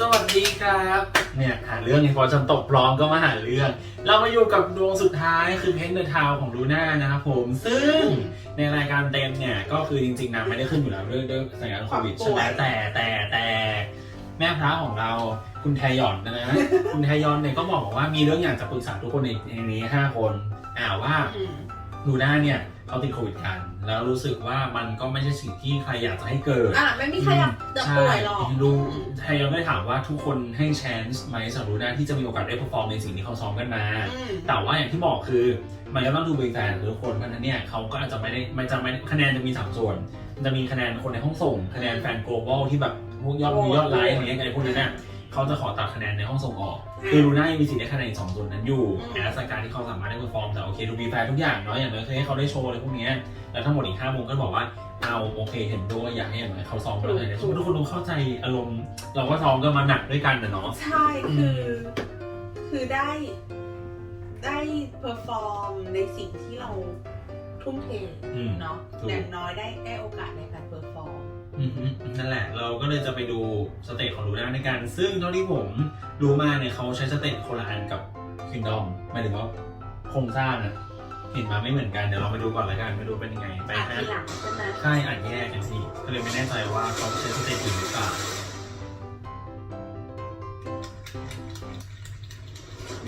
สวัสดีครับ เนี่ยหาเรื่องไงพอจนตกปลอมก็มาหาเรื่อง เรามาอยู่กับดวงสุดท้ายคือเพนเดอร์ทาวของลูน่านะครับผม ซึ่งในรายการเต็มเนี่ย ก็คือจริงๆนะไม่ได้ขึ้นอยู่แล้วด้วยด้วยสถานการณ์โควิดใช่ไหมแต่แต่แต่แม่พระของเราคุณไทยอนนะนะ คุณไทยอนเนี่ยก็บอกว่ามีเรื่องอยากจะปรึกษาทุกคนในในนี้5คน อ่าว่าอืมลูน่าเนี่ย เขาติดโควิดกัน แล้วรู้สึกว่ามันก็ไม่ใช่สิ่งที่ใครอยากจะให้เกิดอะไม่มีใครอยากจะป่วยหรอกใช่รู้ไทยเราได้ถามว่าทุกคนให้ chance ไหมสำหรับลูน่าที่จะมีโอกาสได้ perform ในสิ่งที่เขาซ้อมกันมาอืมแต่ว่าอย่างที่บอกคือ มันก็ต้องดูเป็นแฟนทุกคนเพราะฉะนั้นเนี่ยเขาก็อาจจะไม่ได้มันจะไม่คะแนนจะมีสามส่วนมันจะมีคะแนนคนในห้องส่ง คะแนนแฟน global ที่แบบพวกยอดวิวยอดไลค์อะไรเงี้ยไงพวกนั้นเนี่ย เขาจะขอตัดคะแนนในห้องส่งออก คือลูน่ายังมีสิทธิ์ได้คะแนนอีกสองส่วนนั้นอยู่แต่สการที่เขาสามารถได้ perform แต่โอเคดูมีแฟนทุกอย่างเนาะอย่างน้อยเคยให้เขาได้โชว์อะไรพวกเนี้ยแล้วทั้งหมดอีกห้าโมงก็บอกว่าเอาโอเคเห็นด้วยอยากให้อย่างไรเขาซ้อมกันเลยนะทุกคนต้องเข้าใจอารมณ์ เราก็ซ้อมกันมาหนักด้วยกันนะเนาะใช่คือ คือได้ได้เพอร์ฟอร์มในสิ่งที่เราทุ่มเทอืมเนาะถูกอย่างน้อยได้ได้โอกาสในการเพอร์ฟอร์มอือฮึ นั่นแหละเราก็เลยจะไปดูสเตจของลูน่าในการซึ่งเท่าที่ผมรู้มาเนี่ยเขาใช้สเตจคนละอันกับคิงดอมหมายถึงว่าโครงสร้างอะเห็นมาไม่เหมือนกันเดี๋ยวเราไปดูก่อนละกันไปดูเป็นยังไงไปอะฮะทีหลังใช่ไหมใช่อ่านแยกกันสิก็เลยไม่แน่ใจว่าเขาใช้สเตจอื่นหรือเปล่า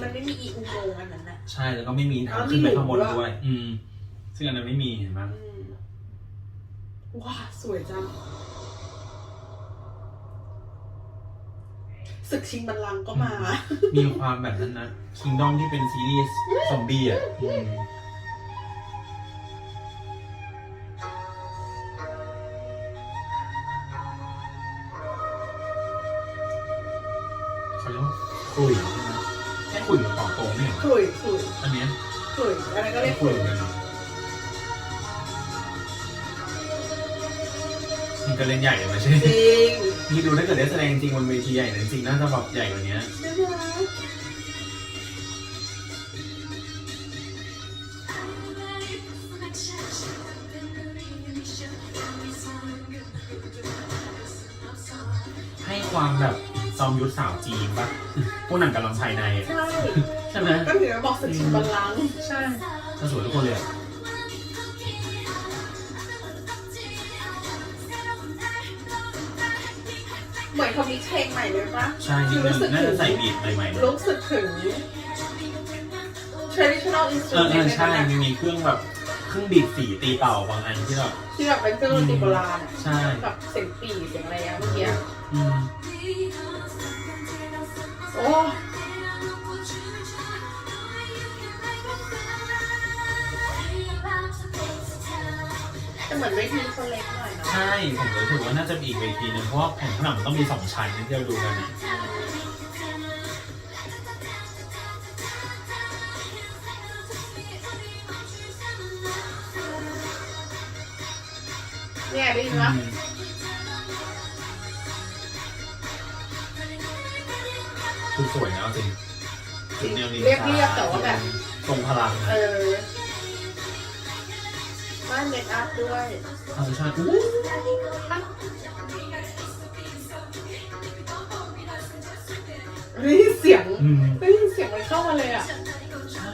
มันไม่มีอีอุโมงค์อันนั้นอะใช่แล้วก็ไม่มีทางแล้วมีขึ้นไปข้างบนหลุมด้วยด้วย อืมซึ่งอันนั้นไม่มีเห็นไหมอืม ว้าสวยจังศึกชิงบัลลังก์ก็มา มีความแบบนั้นนะคิงดอมที่เป็นซีรีส์ซอมบี้อะอืมเขาเรียกว่าคุยใช่ไหมแค่คุยกับต่อตรงเนี่ยขลุ่ยขลุ่ยอันเนี้ยขลุ่ยอันนั้นก็เรียกขคุยลุ่ยเหมือนกันเนาะ นี่ก็เล่นใหญ่เลยไม่ใช่จริงนี่ดูถ้าเกิดได้แสดงจริงบนเวทีใหญ่เนี่ยจริงๆน่าจะแบบใหญ่กว่านี้ใช่ไหมให้ความแบบจอมยุทธสาวจีนปะพวกหนังกำลังภายในอะใช่ ใช่ไหมก็ถือว่าบอกศึกชิงบัลลังก์ใช่ถ้าสวยทุกคนเลยอะ เหมือนเขามีเพลงใหม่เลยปะใช่นิดนึงน่าจะใส่บีทใหม่ๆเลยรู้สึกถึง traditional เออเอ instrument อใช่มีมีเครื่องแบบเครื่องดีดสีตีเป่าบางอันที่แบบ ที่แบบเป็นเครื่องดนตรีโบราณอะใช่ แบบเสียงปี่เสียงอะไรอะเมื่อกี้อะอืมโอ้แต่เหมือนเวทีเขาเล็กหน่อยเนาะ ใช่ผมรู้สึกว่าน่าจะมีอีกเวทีหนึงเพราะว่าแผ่นผนังมันต้องมีสองชั้นที่เราดูกันนะเนี่ยได้ยินอืปะมคือสวยนะเอาจริงชุดแนวนี้เรียบเรียบๆแต่ว่าแบบ ทรงพลังเอนะอบ้าน เมคอัพด้วยธรรมชาติอู้ได้ยินเสียงอืมได้ยินเสียงมันเข้ามาเลยอะใช่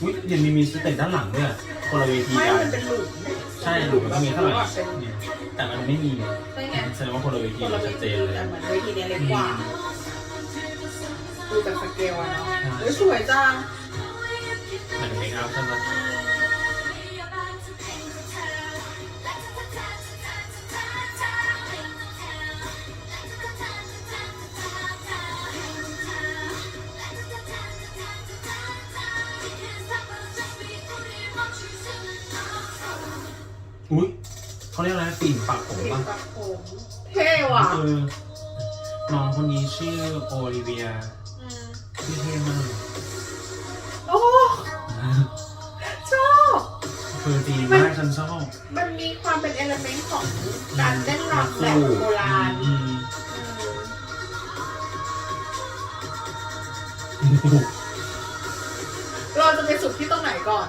อุ้ยยังมีมีสเตจด้านหลังด้วยอะคนละเวทีไม่กันมันเป็นหลุมใช่หลุมมันก็มีข้างหลังเป็นเนี่ยแต่มันไม่มีไงใช่ไงแสดงว่าคนละเวทีคนละเวชัดเจทีนเลยแต่เหมือนเวทีเนี้ยเล็กกว่าดูจากสเกลอะเนาะใช่เฮ้ยสวยจังหมายถึงเมคอัพใช่ไหม อุ้ยเขาเรียกอะไรนะปิ่นปักผมเห็นป่ะปักผมเท่ว่ะเออน้องคนนี้ชื่อโอลิเวียอืมชื่อเท่มากโอ้ชอบ คือจีนมากฉันชอบมันมีความเป็นเอลเมนต์ของการเต้นรำแบบโบราณอืมอืมเราจะไปสุดที่ตรงไหนก่อน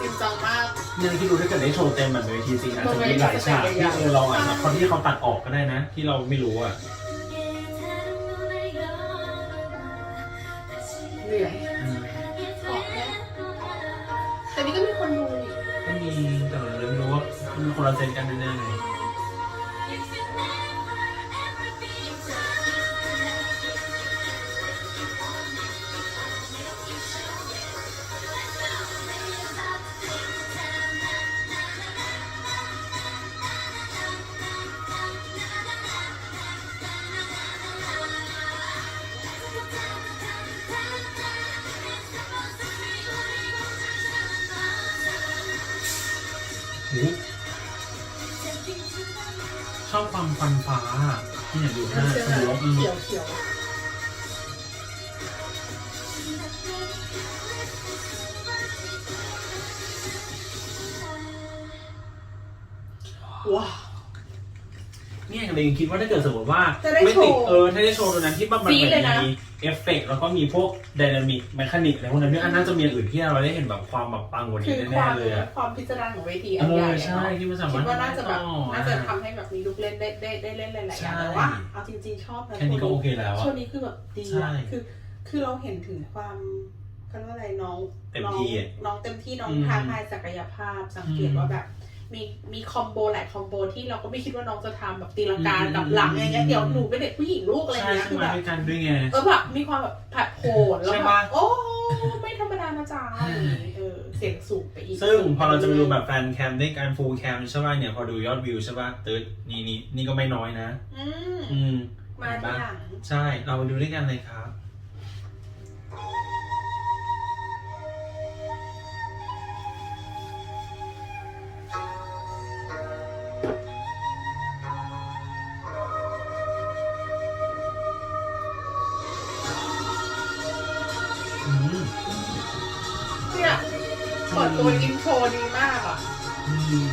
จจริงจังมาก เนี่ยที่ดูถ้าเกิดได้โชว์เต็มแบบเวทีจริงอาจจะมีหลายฉากที่เออเราอาจจะคนที่เขาตัดออกก็ได้นะ ที่เราไม่รู้อะเหนื่อยอืมออกแล้วแต่นี่ก็มีคนดูนี่ก็มีแต่เราไม่รู้ว่ามันคนละเซนกันแน่ๆเลย อบความฟันฟ้าที่เนี่ยดูหน้าเชื่อสมองอืมเขียวเขียวว้าวเนี่ยเลยคิดว่าถ้าเกิดสมมติว่าจะได้ไม่ติดโชว์เออถ้าได้โชว์ตัวนั้นที่มันมันฟีดเลยนะ มี เอฟเฟกต์แล้วก็มีพวกไดนามิกแมคานิกอะไรพวกนั้นเนี่ยอันน่าจะมีอย่างอื่นที่เราได้เห็นแบบความแบบปังกว่าคืนี้อคแน่วามๆเลยอะความพิจารณาของเวทีเออันใหญ่ออะใช่เนาะที่มันสาคิมารดถว่าน่าจะแบบต่อน่าจะทำให้แบบมีลูกเล่นได้ได้ได้เล่นหลายๆอย่างใช่แต่ว่าเอาจริงๆชอบนะแค่นี้ก็โอเคแล้วช่วอะงนี้คือแบบดีใช่อะคือ คือเราเห็นถึงความเขาเรียกว่าอะไรน้องเต็มที่อะน้องน้องเต็มที่น้องอืมท้าทายศักยภาพสังเกตอืม ว่าแบบ มีมีคอมโบหลายคอมโบที่เราก็ไม่คิดว่าน้องจะทำแบบตีลังกาอืมกับหลังอย่างเงี้ยเดี๋ยวหนูเป็นเด็กผู้หญิงลูกอะไรใช่เงี้ยใช่คือมาแบบด้วยกันด้วยไง เออแบบมีความแบบผัดโผนแล้วใช่แบปะ บโอ้ไม่ธรรมดานะจ๊ะอะไรอย่างงี้เออเสียงสูงไปอีกซึ่งพอเราจะไปดูแบบแฟนแคมด้วยการฟูลแคมใช่ป่ะเนี่ยพอดูยอดวิวใช่ป่ะตืดนี่นี่นี่ก็ไม่น้อยนะ อืมอืมมาทีหลัง ใช่เราไปดูด้วยกันเลยครับ ตัวอินโทรดีมากอะอืม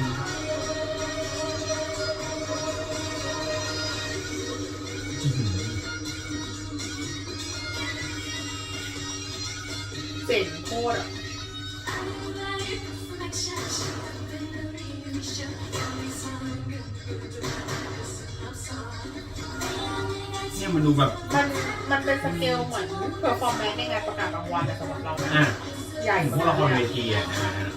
อื้อหือเจ๋งโคตรอะเนี่ยมันดูแบบ มันมันเป็นสเกลเหมือนเพอร์ฟอร์แมนซ์ในงานประกาศรางวัลนะสำหรับเรานะ อะ ใหญ่พวกละครเลเวทีอะนะฮะ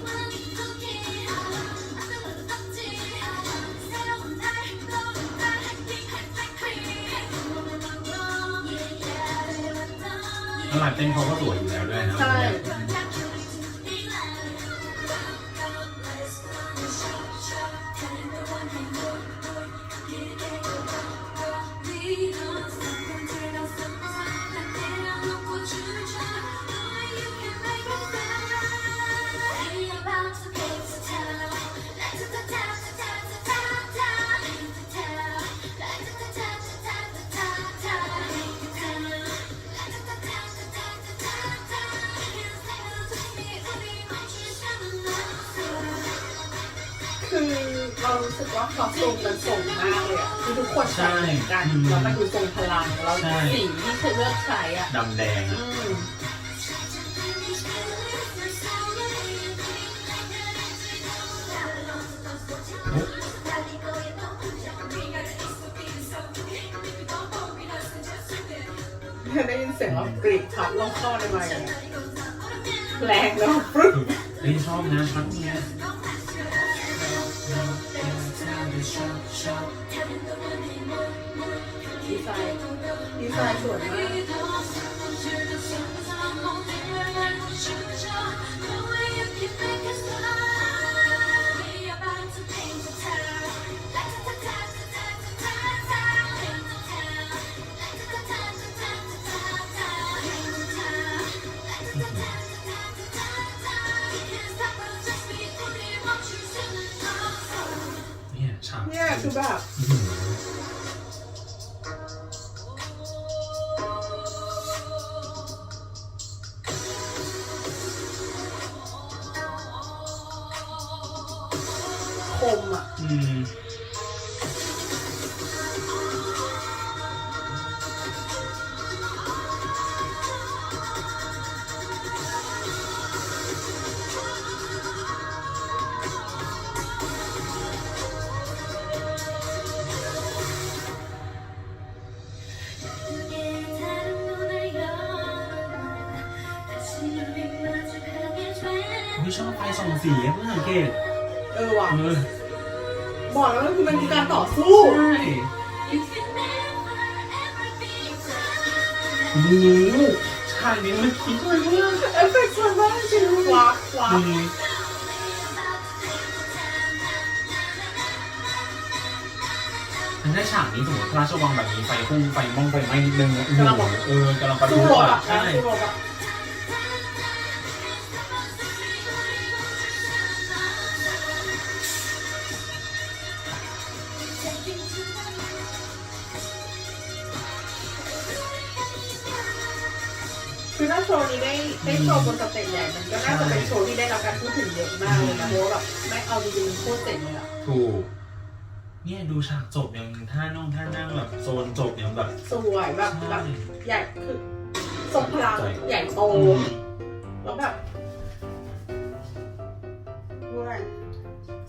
แล้วลาดเต้นเขาก็สวยอยู่แล้วด้วยนะ ใช่ เรารู้สึกว่าคอสตูมมันส่งมากเลยอะคือทุกคนใส่เหมือนกันแล้วมันดูทรงพลังแล้วสีที่เธอเลือกใช้อะดำแดงอือะมได้ยินเสียงแบบกรีดพัดลงเข้าในไมค์อะแรงแล้วฟรึ๊บ เฮ้ยชอบนะชัดเนี้ย ดีไซน์ดีไซ เนี่ยคือแบบอื้อหือคม อะอืมชอบไฟส่องสีเพิ่งสังเกตเออว่ะเออบอกแล้วมันคือมันคือการต่อสู้ใช่โอ้โหฉากนี้มันคิดไว้มากเอฟเฟกต์สวยมากจริงวับวับอืมมันได้ฉากนี้สมมติพระราชวังแบบนี้ไฟพุ่งไฟม่องไฟไหม้นิดนึงนะโอ้โหเออกำลังประทุสู้รบอะอะใช่ สู้รบอะ คือถ้าโชว์นี้ได้ได้โชว์บนสเตจใหญ่มันก็น่าจะเป็นโชว์ที่ได้รับการพูดถึงเยอะมากเลยนะเพราะว่าแบบไม่เอาจริงๆมันโคตรเจ๋งเลยอะถูก เนี่ยดูฉากจบยังท่าน่องท่านั่งแบบโซนจบยังแบบสวยแบบแบใช่บใหญ่คือทรงพลังใหญ่โตอืมแล้วแบบด้วย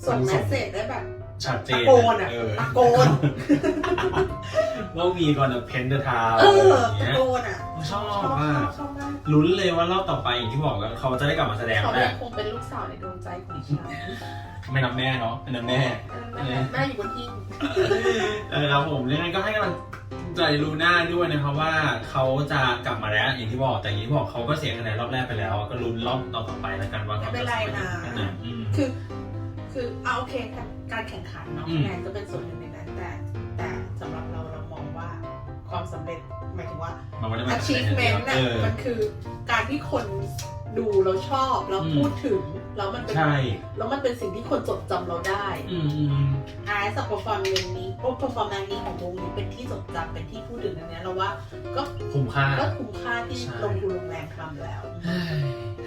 ส่งเมสเซจได้แบบ ชัดเจตะนโกนอะเออตะโกน ว่ามีก่อนจะเพนเดอร์ทาวเอออย่างตะเงี้ยโกนอะชอบชอบมากชอบมากลุ้นเลยว่ารอบต่อไปอย่างที่บอกแล้วเขาจะได้กลับมาแสดงเขาแล้ยัวงคงเป็นลูกสาวในดวงใจของฉันไม่นับแม่เนาะไม่นับแม่แม่แม่อยู่บนที่เออครับผมยังไงก็ให้กำลังใจลูน่าด้วยนะครับว่าเขาจะกลับมาแล้วอย่างที่บอกแต่อย่างที่บอกเขาก็เสียคะแนนรอบแรกไปแล้ว ก็ลุ้นรอบต่อๆไปแล้วกันว่าไม่เขาเป็นจะไรไปนะถึงไหนอืมคือ คือเอาโอเคค่ะการแข่งขันเนาะอืมคะแนนก็เป็นส่วนหนึ่งในนั้นแต่แต่สำหรับเราเรามองว่าความสำเร็จหมายถึงว่า มันไม่ได้มาจากคะแนน achievement น่ะเออมันคือการที่คนดูเราชอบแล้วอืมพูดถึงแล้วมันเป็นใช่แล้วมันเป็นสิ่งที่คนจดจำเราได้อืมอืมอาร์สัก performance นี้โอ้ performance นี้ของวงนี้เป็นที่จดจำเป็นที่พูดถึงอันเนี้ยเราว่าก็คุ้มค่า ก็คุ้มค่าที่ใช่ ลงทุนลงแรงทำแล้ว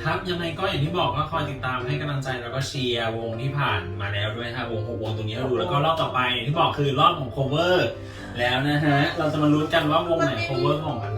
ครับยังไงก็อย่างที่บอกก็คอยติดตามให้กำลังใจแล้วก็เชียร์วงที่ผ่านมาแล้วด้วยนะวงหกวงตรงนี้เราดูแล้วก็รอบต่อไปอย่างที่บอกคือรอบของ cover แล้วนะฮะเราจะมาลุ้นกันว่าวงไหน cover ของกัน